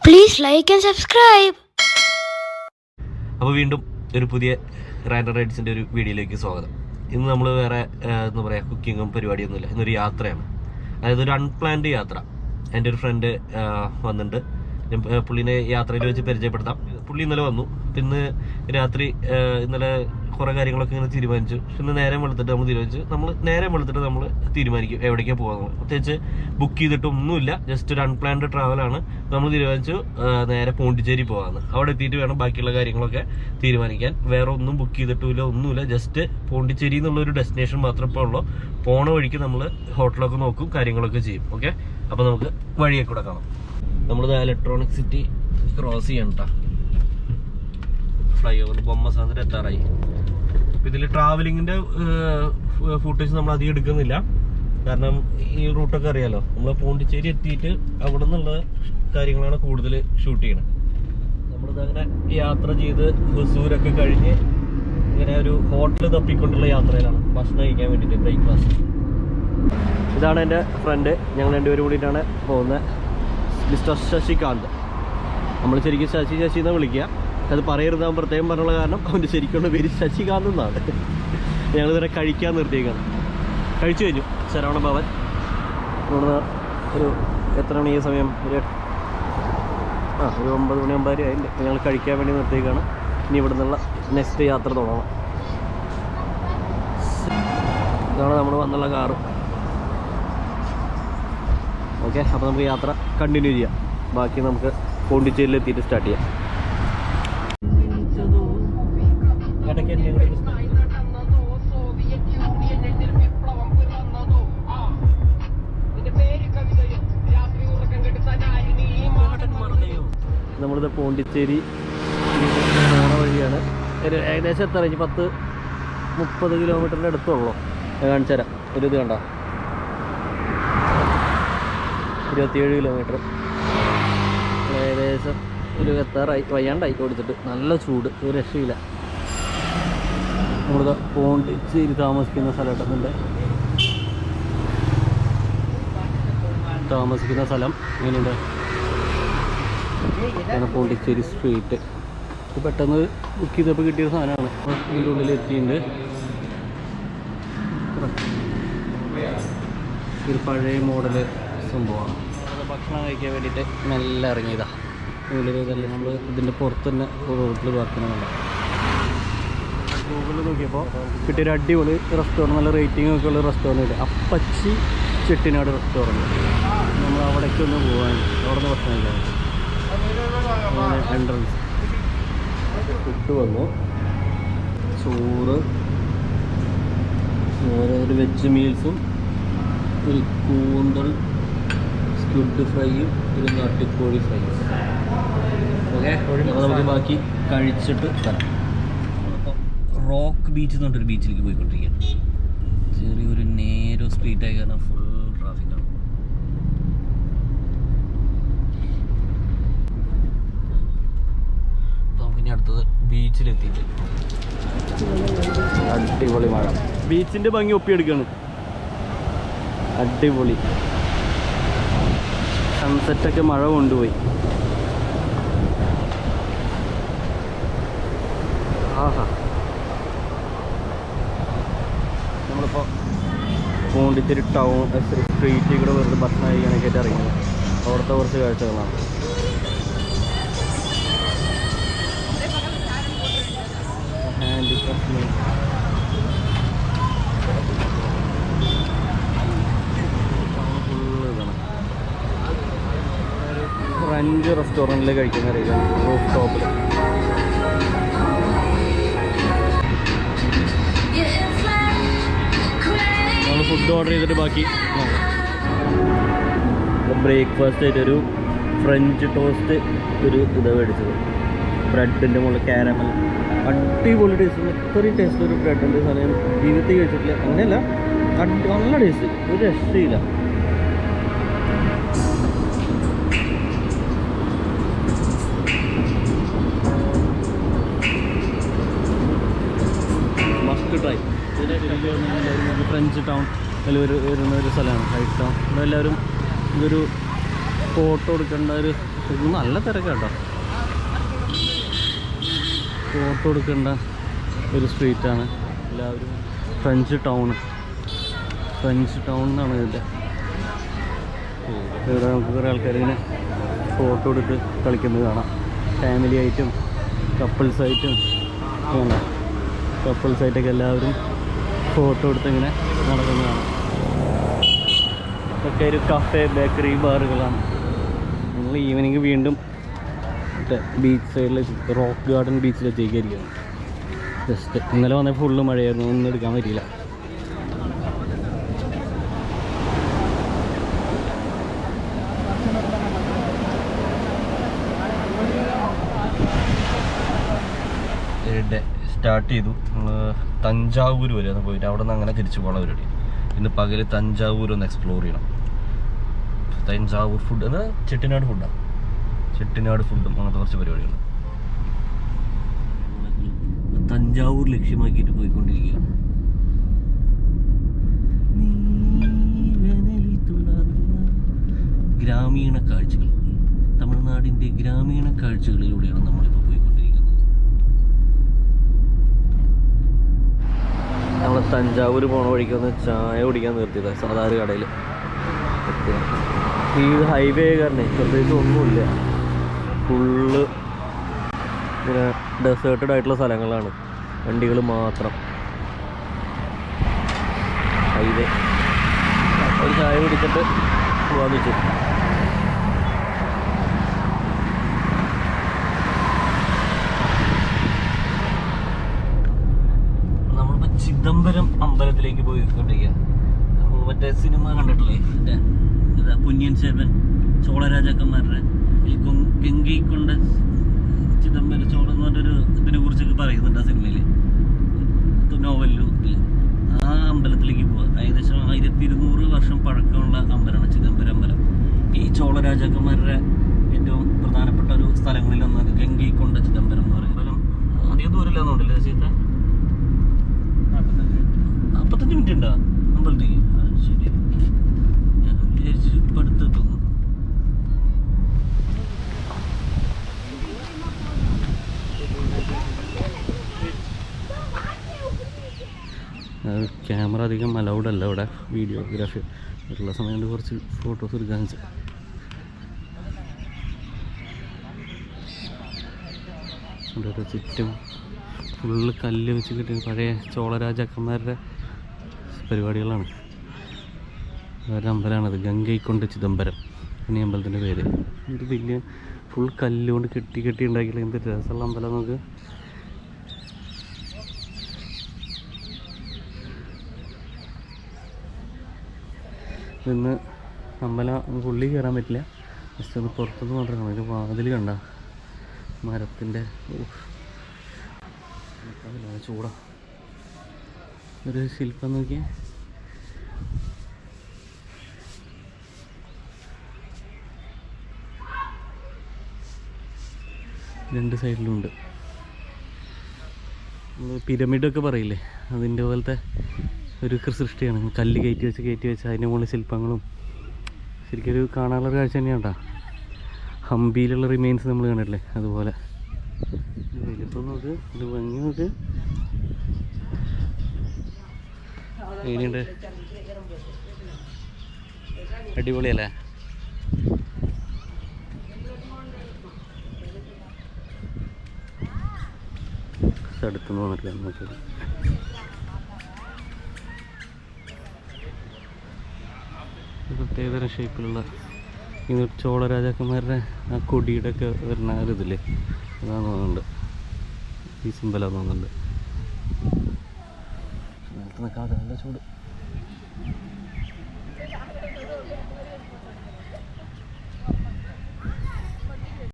Please like and subscribe അപ്പോൾ വീണ്ടും ഒരു പുതിയ റാൻഡർ റൈഡ്സിന്റെ ഒരു വീഡിയോയിലേക്ക് സ്വാഗതം. ഇന്ന് നമ്മൾ വേറെ എന്താ പറയുക കുക്കിങ്ങും പരിപാടിയൊന്നുമില്ല. ഇന്നൊരു യാത്രയാണ്. അതായത് ഒരു അൺപ്ലാൻഡ് യാത്ര. എന്റെ ഒരു ഫ്രണ്ട് വന്നിട്ടുണ്ട്. പുള്ളിനെ യാത്രയിൽ വെച്ച് പരിചയപ്പെടുത്താം. പുള്ളി ഇന്നലെ വന്നു. പിന്നെ രാത്രി ഇന്നലെ കുറേ കാര്യങ്ങളൊക്കെ ഇങ്ങനെ തീരുമാനിച്ചു. പിന്നെ നേരം വെളുത്തിട്ട് നമ്മൾ തീരുമാനിച്ചു നമ്മൾ നേരം വെളുത്തിട്ട് നമ്മൾ തീരുമാനിക്കും എവിടേക്കാണ് പോകാൻ പ്രത്യേകിച്ച് ബുക്ക് ചെയ്തിട്ട് ഒന്നുമില്ല. ജസ്റ്റ് ഒരു അൺപ്ലാൻഡ് ട്രാവലാണ് നമ്മൾ തീരുമാനിച്ചു നേരെ പോണ്ടിച്ചേരി പോകാമെന്ന്. അവിടെ എത്തിയിട്ട് വേണം ബാക്കിയുള്ള കാര്യങ്ങളൊക്കെ തീരുമാനിക്കാൻ. വേറെ ഒന്നും ബുക്ക് ചെയ്തിട്ടില്ല ഒന്നുമില്ല. ജസ്റ്റ് പോണ്ടിച്ചേരി എന്നുള്ള ഒരു ഡെസ്റ്റിനേഷൻ മാത്രം ഇപ്പോൾ ഉള്ളൂ. പോണ വഴിക്ക് നമ്മൾ ഹോട്ടലൊക്കെ നോക്കും കാര്യങ്ങളൊക്കെ ചെയ്യും. ഓക്കെ അപ്പോൾ നമുക്ക് വഴിയൊക്കെ കൂടെ കാണാം. നമ്മളിത് ഇലക്ട്രോണിക് സിറ്റി ക്രോസ് ചെയ്യണം കേട്ടോ ഫ്ലൈ ഓവർ ബൊമ്മ സാധനം എത്താറായി ഇതിൽ ട്രാവലിങ്ങിന്റെ ഫുട്ടേജ് നമ്മൾ അധികം എടുക്കുന്നില്ല. കാരണം ഈ റൂട്ടൊക്കെ അറിയാലോ. നമ്മൾ പോണ്ടിച്ചേരി എത്തിയിട്ട് അവിടെ നിന്നുള്ള കാര്യങ്ങളാണ് കൂടുതൽ ഷൂട്ട് ചെയ്യണത് നമ്മളിത് അങ്ങനെ യാത്ര ചെയ്ത് ഹുസൂരൊക്കെ കഴിഞ്ഞ് ഇങ്ങനെ ഒരു ഹോട്ടൽ തപ്പിക്കൊണ്ടുള്ള യാത്രയിലാണ്. ഭക്ഷണം കഴിക്കാൻ വേണ്ടിയിട്ട് ബ്രേക്ക്ഫാസ്റ്റ് ഇതാണ് എന്റെ ഫ്രണ്ട് ഞങ്ങൾ രണ്ടുപേരും കൂടിയിട്ടാണ് പോകുന്നത് മിസ്റ്റർ ശശികാന്ത്. നമ്മൾ ശരിക്കും ശശി ശശി എന്നാണ് വിളിക്കുക. അത് പറയരുത് അവൻ പ്രത്യേകം പറഞ്ഞുള്ള കാരണം അവന്റെ ശരിക്കുള്ള പേര് ശശികാന്ത് എന്നാണ്. ഞങ്ങളിതുവരെ കഴിക്കാൻ നിർത്തിയേക്കാണ്. കഴിച്ചു കഴിഞ്ഞു ശരവണ ഭവൻ. ഇവിടുന്ന് ഒരു എത്ര മണി ഈ സമയം? ഒരു ആ ഒരു ഒമ്പത് മണി ഒമ്പതര ആയില്ലേ? ഞങ്ങൾ കഴിക്കാൻ വേണ്ടി നിർത്തിയേക്കാണ്. ഇനി ഇവിടെ നിന്നുള്ള നെക്സ്റ്റ് യാത്ര തുടങ്ങണം. ഇതാണ് നമ്മൾ വന്നുള്ള കാറ്. ഓക്കെ അപ്പോൾ നമുക്ക് യാത്ര കണ്ടിന്യൂ ചെയ്യാം. ബാക്കി നമുക്ക് പോണ്ടിച്ചേരിയിൽ എത്തിയിട്ട് സ്റ്റാർട്ട് ചെയ്യാം. നമ്മളിത് പോണ്ടിച്ചേരി പോണ വഴിയാണ്. ഒരു ഏകദേശം എത്ര? പത്ത് മുപ്പത് കിലോമീറ്ററിന്റെ അടുത്തുള്ളൂ. കാണിച്ചു തരാം ഒരു ഇത് കണ്ടോ? ഇരുപത്തിയേഴ് കിലോമീറ്റർ ഏകദേശം ഒരു എത്താറായി വയ്യാണ്ടായി കൊടുത്തിട്ട്. നല്ല ചൂട് ഒരു രക്ഷയില്ല. നമ്മളിത് പോണ്ടിച്ചേരി താമസിക്കുന്ന സ്ഥലത്തുണ്ട് താമസിക്കുന്ന സ്ഥലം ഇങ്ങനെയുണ്ട്. പോണ്ടിച്ചേരി സ്ട്രീറ്റ് ഇത് പെട്ടെന്ന് ബുക്ക് ചെയ്തപ്പോൾ കിട്ടിയ സാധനമാണ്. ഇതിന്റെ ഉള്ളിൽ എത്തിയിട്ടുണ്ട്. ഒരു പഴയ മോഡൽ സംഭവമാണ് ഭക്ഷണം കഴിക്കാൻ വേണ്ടിയിട്ട് മെല്ലെ ഇറങ്ങിയതാണ് ഉള്ളിൽ ഇതല്ല നമ്മൾ ഇതിന്റെ പുറത്ത് തന്നെ റോഡിൽ പാർക്കുന്നുണ്ട് ഗൂഗിളിൽ നോക്കിയപ്പോൾ കിട്ടിയൊരു അടിപൊളി റെസ്റ്റോറന്റ് നല്ല റേറ്റിംഗ് ഒക്കെ ഉള്ള റെസ്റ്റോറന്റ് അപ്പച്ചി ചെട്ടിനാട് റെസ്റ്റോറന്റ് നമ്മൾ അവിടേക്ക് ഒന്ന് പോകാൻ അവിടെ നിന്ന് ഭക്ഷണം കഴിക്കാൻ എൻട്രൻസ് ഫുഡ് വന്നു. ചോറ്. ഒരു വെജ് മീൽസും ഒരു കൂന്തൽ സ്ക്വിഡ് ഫ്രൈയും ഒരു നാട്ടിക്കോഴി ഫ്രൈയും ഓക്കെ അപ്പോൾ നമുക്ക് ബാക്കി കഴിച്ചിട്ട് തരാം റോക്ക് ബീച്ച് എന്ന് പറഞ്ഞൊരു ബീച്ചിലേക്ക് പോയിക്കൊണ്ടിരിക്കുകയാണ്. ചെറിയൊരു നേരോ സ്ട്രീറ്റ് ആയി കാരണം ഫുൾ ട്രാഫിക്കാണ് നമുക്കിനി അടുത്തത് ബീച്ചിലെത്തിയിട്ട്. അടിപൊളി മഴ. ബീച്ചിന്റെ ഭംഗി ഒപ്പിയെടുക്കാണ്. അടിപൊളി. സൺസെറ്റൊക്കെ മഴ കൊണ്ടുപോയി. ആഹാ. നമ്മളിപ്പോൾ പോണ്ടിച്ചേരി ടൗൺ സ്ട്രീറ്റിൽ കൂടെ വെറുതെ ഭക്ഷണം കഴിക്കാനൊക്കെ ഇറങ്ങിയത്. അവിടുത്തെ കുറച്ച് കാഴ്ചകളാണ്. ഹാൻഡിക്രാഫ്റ്റ് ഫുള്ള് ഇതാണ് ഫ്രഞ്ച് റെസ്റ്റോറന്റിൽ കഴിക്കുന്ന അറിയാം റൂഫ് ടോപ്പിൽ നമ്മൾ ഫുഡ് ഓർഡർ ചെയ്തിട്ട് ബാക്കി ബ്രേക്ക്ഫാസ്റ്റ് ആയിട്ടൊരു ഫ്രഞ്ച് ടോസ്റ്റ് ഒരു ഇത് മേടിച്ചത്. ബ്രെഡിന്റെ മുകളിൽ കാരമൽ അടിപൊളി ടേസ്റ്റ് ഇത്രയും ടേസ്റ്റ് ഒരു ബ്രെഡിന്റെ സാധനം. ജീവിതത്തിൽ കഴിച്ചിട്ടില്ല. അങ്ങനെയല്ല. നല്ല ടേസ്റ്റ് ഒരു രക്ഷയില്ല. ഫ്രഞ്ച് ടൗൺ അതിൽ ഒരു വരുന്ന ഒരു സ്ഥലമാണ് ഹൈറ്റ് ടൗൺ ഇവിടെ എല്ലാവരും ഇതൊരു ഫോട്ടോ എടുക്കേണ്ട ഒരു ഇത് നല്ല തിരക്കാട്ടോ. ഫോട്ടോ എടുക്കേണ്ട ഒരു സ്ട്രീറ്റാണ് എല്ലാവരും ഫ്രഞ്ച് ടൗൺ ഫ്രഞ്ച് ടൗൺ എന്നാണ് ഇതിന്റെ. ഇവിടെ നമുക്ക് കുറേ ആൾക്കാർ ഇങ്ങനെ ഫോട്ടോ എടുത്ത് കളിക്കുന്നത് കാണാം. ഫാമിലി ആയിട്ടും കപ്പിൾസായിട്ടും കപ്പിൾസായിട്ടൊക്കെ എല്ലാവരും ഫോട്ടോ എടുത്ത് ഇങ്ങനെ നടക്കുന്നതാണ്. ഇതൊക്കെ ഒരു കഫേ ബേക്കറി ബാറുകളാണ് നിങ്ങൾ ഈവനിങ് വീണ്ടും ബീച്ച് സൈഡിൽ റോക്ക് ഗാർഡൻ ബീച്ചിലെത്തിയിരിക്കുകയാണ് ജസ്റ്റ് ഇന്നലെ വന്ന ഫുള്ള് മഴയായിരുന്നു ഒന്നും എടുക്കാൻ പറ്റിയില്ല. സ്റ്റാർട്ട് ചെയ്തു. നമ്മൾ തഞ്ചാവൂർ വരെ ഒന്ന് പോയിട്ട് അവിടെ നിന്ന് അങ്ങനെ തിരിച്ചു പോകണ പരിപാടി. ഇന്ന് പകൽ തഞ്ചാവൂർ ഒന്ന് എക്സ്പ്ലോർ ചെയ്യണം. തഞ്ചാവൂർ ഫുഡ് അത് ചെട്ടിനാട് ഫുഡാണ് ചെട്ടിനാട് ഫുഡും അങ്ങനത്തെ കുറച്ച് പരിപാടികൾ തഞ്ചാവൂർ ലക്ഷ്യമാക്കിയിട്ട് പോയിക്കൊണ്ടിരിക്കുകയാണ്. ഗ്രാമീണ കാഴ്ചകൾ. തമിഴ്നാടിന്റെ ഗ്രാമീണ കാഴ്ചകളിലൂടെയാണ് നമ്മളിപ്പോൾ പോയിക്കൊണ്ടിരിക്കുന്നത് നമ്മൾ തഞ്ചാവൂർ പോണ വഴിക്ക് ഒന്ന് ചായ കുടിക്കാൻ നിർത്തിയത് സാധാരണ കടയിൽ ഈ ഹൈവേ കാരണം പ്രത്യേകിച്ച് ഒന്നുമില്ല. ഫുള്ള് ഇങ്ങനെ ഡെസേർട്ടഡ് ആയിട്ടുള്ള സ്ഥലങ്ങളാണ്. വണ്ടികൾ മാത്രം. ഹൈവേ ഒരു ചായ കുടിച്ചിട്ട് പോകാന്ന് വെച്ചു. ചിദംബരം അമ്പലത്തിലേക്ക് പോയിക്കൊണ്ടിരിക്കുക അപ്പോൾ മറ്റേ സിനിമ കണ്ടിട്ടില്ലേ? മറ്റേ ഇതാ പുന്യൻ സേവൻ ചോളരാജാക്കന്മാരുടെ ഈ ഗംഗൈ കൊണ്ട ചിദംബരം ചോള എന്ന് പറഞ്ഞൊരു ഇതിനെ കുറിച്ചൊക്കെ പറയുന്നുണ്ട് ആ സിനിമയിൽ നോവലിലും ആ അമ്പലത്തിലേക്ക് പോവുക. ഏകദേശം ആയിരത്തി ഇരുന്നൂറ് വർഷം പഴക്കമുള്ള അമ്പലമാണ് ചിദംബരം അമ്പലം. ഈ ചോള രാജാക്കന്മാരുടെ ഏറ്റവും പ്രധാനപ്പെട്ട ഒരു സ്ഥലങ്ങളിലൊന്നാണ് ഗംഗൈക്കൊണ്ട ചിദംബരം എന്ന് പറയുന്നത്. അധികം ദൂരമില്ലാന്നുണ്ടല്ലോ സീത നാൽപ്പത്തഞ്ച് മിനിറ്റ് ഉണ്ടോ? അമ്പലത്തേക്ക് ശരി. ഞാൻ വിചാരിച്ചു ഇപ്പം അടുത്തെത്തുന്നു ക്യാമറ അധികം അലൗഡ് അല്ല ഇവിടെ വീഡിയോഗ്രാഫി ഉള്ള സമയം കൊണ്ട് കുറച്ച് ഫോട്ടോസ് എടുക്കാൻ വെച്ചു. ഇവിടെ ചുറ്റും ഫുള്ള് കല്ല് വെച്ച് കിട്ടിയ പഴയ ചോള രാജാക്കന്മാരുടെ പരിപാടികളാണ്. ഒരു അമ്പലമാണത് ഗംഗൈക്കൊണ്ട് ചിദംബരം. ഈ അമ്പലത്തിന്റെ പേര്. ഒരു വലിയ ഫുൾ കല്ലുകൊണ്ട് കെട്ടി കെട്ടി ഉണ്ടാക്കിയില്ല എന്ത് രസമുള്ള അമ്പലം നമുക്ക് ഇന്ന് അമ്പലം ഉള്ളിൽ കയറാൻ പറ്റില്ല. ജസ്റ്റ് ഒന്ന് പുറത്തുനിന്ന് മാത്രം കാണാം. അതിന്റെ വാതിൽ കണ്ട. മരത്തിന്റെ ചൂടാ. ഒരു ശില്പം നോക്കിയേ. രണ്ട് സൈഡിലുണ്ട്. പിരമിഡൊക്കെ പറയില്ലേ? അതിന്റെ പോലത്തെ ഒരു സൃഷ്ടിയാണ്. കല്ല് കയറ്റി വെച്ച് കയറ്റി വെച്ച് അതിന്റെ മുകളിൽ ശില്പങ്ങളും ശരിക്കും ഒരു കാണാനുള്ള കാഴ്ച തന്നെയാണ് കേട്ടോ. ഹംപിയിലുള്ള റിമെയിൻസ് നമ്മൾ കണ്ടിട്ടില്ലേ? അതുപോലെ. വലിപ്പം നോക്ക് ഇത് ഭംഗി നോക്ക്. അടിപൊളിയല്ലേ? അടുത്തുനിന്ന് വന്നിട്ടില്ല എന്ന് ഒരു പ്രത്യേകതരം ഷേപ്പിലുള്ള ഈ ചോള രാജാക്കന്മാരുടെ ആ കൊടിയുടെ ഒക്കെ വരുന്ന ഒരു ഇതില്ലേ അതാണ് തോന്നുന്നുണ്ട്. ഈ സിമ്പലാന്ന് തോന്നുന്നുണ്ട്. നിലത്ത് നിൽക്കാതെ നല്ല ചൂട്